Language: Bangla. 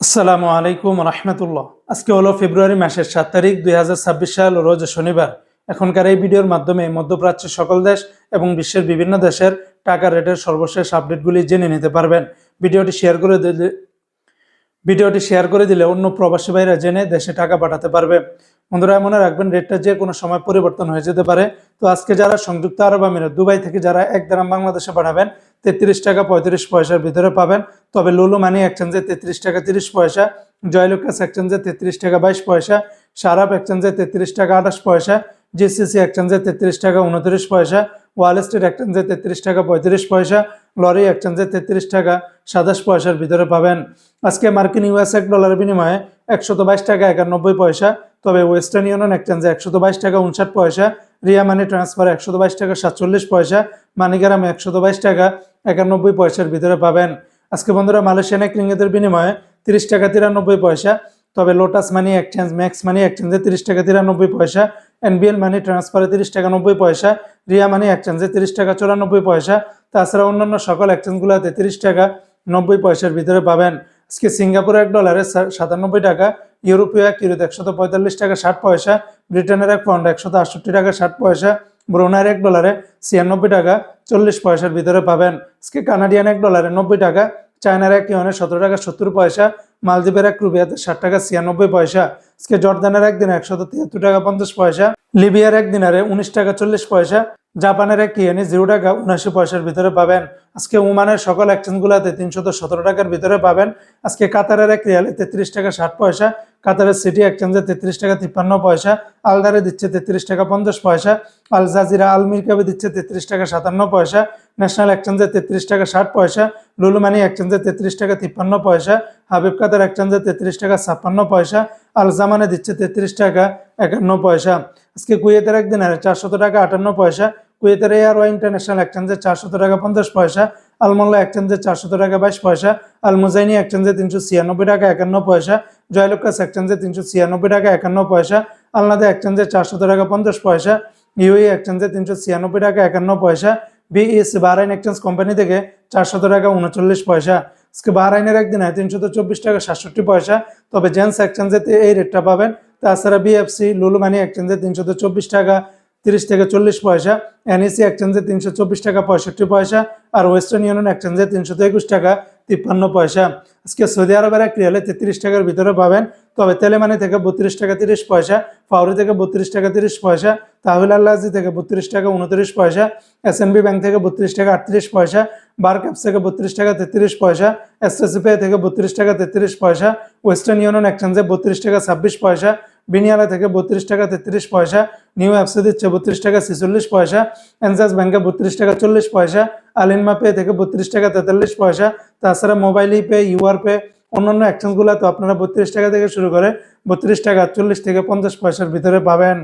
আসসালামু আলাইকুম রহমতুল্লাহ। আজকে হলো ফেব্রুয়ারি মাসের সাত তারিখ, দুই হাজার ছাব্বিশ সাল, রোজ শনিবার। এখনকার এই ভিডিওর মাধ্যমে মধ্যপ্রাচ্যের সকল দেশ এবং বিশ্বের বিভিন্ন দেশের টাকা রেটের সর্বশেষ আপডেটগুলি জেনে নিতে পারবেন। ভিডিওটি শেয়ার করে দিলে, ভিডিওটি শেয়ার করে দিলে অন্য প্রবাসী ভাইরা জেনে দেশে টাকা পাঠাতে পারবে। বন্ধুরা, মনে রাখবেন, রেটটা যে কোনো সময় পরিবর্তন হয়ে যেতে পারে। তো আজকে যারা সংযুক্ত আরব আমিরাত, দুবাই থেকে যারা এক দারাম বাংলাদেশে পাঠাবেন তেত্রিশ টাকা পঁয়ত্রিশ পয়সার ভিতরে পাবেন। তবে লুলু মানি এক্সচেঞ্জে তেত্রিশ টাকা তিরিশ পয়সা জয়লুকাস এক্সচেঞ্জে তেত্রিশ টাকা বাইশ পয়সা সারাপ এক্সচেঞ্জে তেত্রিশ টাকা আঠাশ পয়সা জিসিসি এক্সচেঞ্জে তেত্রিশ টাকা উনত্রিশ পয়সা ওয়াল স্ট্রিট এক্সচেঞ্জে তেত্রিশ টাকা পঁয়ত্রিশ পয়সা লরি এক্সচেঞ্জে তেত্রিশ টাকা সাতাশ পয়সার ভিতরে পাবেন। আজকে মার্কিন ইউএস এক ডলারের বিনিময়ে একশত বাইশ টাকা একানব্বই পয়সা, তবে ওয়েস্টার্ন ইউনিয়ন এক্সচেঞ্জে একশত বাইশ টাকা উনষাট পয়সা রিয়া মানি ট্রান্সফার একশত বাইশ টাকা, সাতচল্লিশ পয়সা, মানিগ্রামে একশত বাইশ টাকা, একানব্বই পয়সার ভিতরে পাবেন। আজকে বন্ধুরা মালয়েশিয়ান এক রিঙ্গিতের বিনিময়ে তিরিশ টাকা তিরানব্বই পয়সা, তবে Lotus money exchange Max money এক্সচেঞ্জে তিরিশ টাকা তিরানব্বই পয়সা এনবিএল মানি ট্রান্সফারে তিরিশ টাকা নব্বই পয়সা, রিয়া মানি এক্সচেঞ্জে তিরিশ টাকা চুরানব্বই পয়সা, তাছাড়া অন্যান্য সকল এক্সচেঞ্জগুলোতে তিরিশ টাকা নব্বই পয়সার ভিতরে পাবেন। আজকে সিঙ্গাপুর এক ডলারে সাতানব্বই টাকা ইউরোপীয় এক ইউরোতে একশত পঁয়তাল্লিশ টাকা ষাট পয়সা, ব্রিটেনের এক পাউন্ড একশত আটষট্টি টাকা ষাট পয়সা ব্রোনার এক ডলারে ছিয়ানব্বই টাকা চল্লিশ পয়সার ভিতরে পাবেন। আজকে কানাডিয়ান এক ডলারে নব্বই টাকা, চায়নার এক ইউনে সতেরো টাকা সত্তর পয়সা, মালদ্বীপের এক রুবিয়াতে ষাট টাকা ছিয়ানব্বই পয়সা। আজকে জর্দানের একদিনে একশত তিয়াত্তর টাকা পঞ্চাশ পয়সা, লিবিয়ার এক দিনারে উনিশ টাকা চল্লিশ পয়সা, জাপানের এক ইয়েনে জিরো টাকা উনআশি পয়সার ভিতরে পাবেন। আজকে ওমানের সকল এক্সচেঞ্জগুলোতে তিনশত সতেরো টাকার ভিতরে পাবেন। আজকে কাতারের এক রিয়ালে তেত্রিশ টাকা ষাট পয়সা কাতারের সিটি এক্সচেঞ্জে তেত্রিশ টাকা তিপ্পান্ন পয়সা, আলদারে দিচ্ছে তেত্রিশ টাকা পঞ্চাশ পয়সা, আল জাজিরা আল মিরকাবে দিচ্ছে তেত্রিশ টাকা সাতান্ন পয়সা, ন্যাশনাল এক্সচেঞ্জে তেত্রিশ টাকা ষাট পয়সা, লুলুমানি এক্সচেঞ্জে তেত্রিশ টাকা তিপ্পান্ন পয়সা, হাবিব কাতার এক্সচেঞ্জে তেত্রিশ টাকা ছাপ্পান্ন পয়সা, আল জামানে দিচ্ছে তেত্রিশ টাকা একান্ন পয়সা। আজকে কুয়েতের একদিন আর চারশত টাকা আটান্ন পয়সা, কুয়েতের এয়ার ওয়াই ইন্টারন্যাশনাল এক্সচেঞ্জে চারশত টাকা পঞ্চাশ পয়সা আলমোল্লা এক্সচেঞ্জে চারশত টাকা বাইশ পয়সা, আল মুজাইনি এক্সচেঞ্জে তিনশো ছিয়ানব্বই টাকা একান্ন পয়সা জয়লুকাস এক্সচেঞ্জে তিনশো ছিয়ানব্বই টাকা, একান্ন পয়সা। আলনাদা এক্সচেঞ্জে চারশত টাকা, পঞ্চাশ পয়সা। ইউই এক্সচেঞ্জে তিনশো ছিয়ানব্বই টাকা, একান্ন পয়সা। বিএস বাহরাইন এক্সচেঞ্জ কোম্পানি থেকে চারশত টাকা, উনচল্লিশ পয়সা। আজকে বাহরাইনের একদিনে তিনশত চব্বিশ টাকা, সাতষট্টি পয়সা। তবে জেন্টস এক্সচেঞ্জেতে এই রেটটা পাবেন। তাছাড়া বিএফসি লুলু মানি এক্সচেঞ্জে তিনশত চব্বিশ টাকা, তিরিশ থেকে চল্লিশ পয়সা। এনইসি এক্সচেঞ্জে তিনশো চব্বিশ টাকা, পঁয়ষট্টি পয়সা। আর ওয়েস্টার্ন ইউনিয়ন এক্সচেঞ্জে তিনশো একুশ টাকা, তিপ্পান্ন পয়সা। আজকে সৌদি আরবের এক রিয়ালে তেত্রিশ টাকার ভিতরে পাবেন। তবে তেলেমানি থেকে বত্রিশ টাকা তিরিশ পয়সা পাউরি থেকে বত্রিশ টাকা তিরিশ পয়সা তাহুল আল্লাহজি থেকে বত্রিশ টাকা উনত্রিশ পয়সা এস ব্যাংক থেকে বত্রিশ টাকা আটত্রিশ পয়সা বার ক্যাপস থেকে বত্রিশ টাকা তেত্রিশ পয়সা এসএসসি পে থেকে বত্রিশ টাকা তেত্রিশ পয়সা, ওয়েস্টার্ন ইউনিয়ন এক্সচেঞ্জে বত্রিশ টাকা ছাব্বিশ পয়সা বিনিয়ালা থেকে বত্রিশ টাকা তেত্রিশ পয়সা, নিউ অ্যাপসে দিচ্ছে বত্রিশ টাকা ছেচল্লিশ পয়সা, এনজাস ব্যাংকে বত্রিশ টাকা চল্লিশ পয়সা আলিনমা পে থেকে বত্রিশ টাকা তেতাল্লিশ পয়সা, তাছাড়া মোবাইল পে, ইউআর পে, অন্যান্য অ্যাকশনগুলো তো আপনারা বত্রিশ টাকা থেকে শুরু করে বত্রিশ টাকা চল্লিশ থেকে পঞ্চাশ পয়সার ভিতরে পাবেন।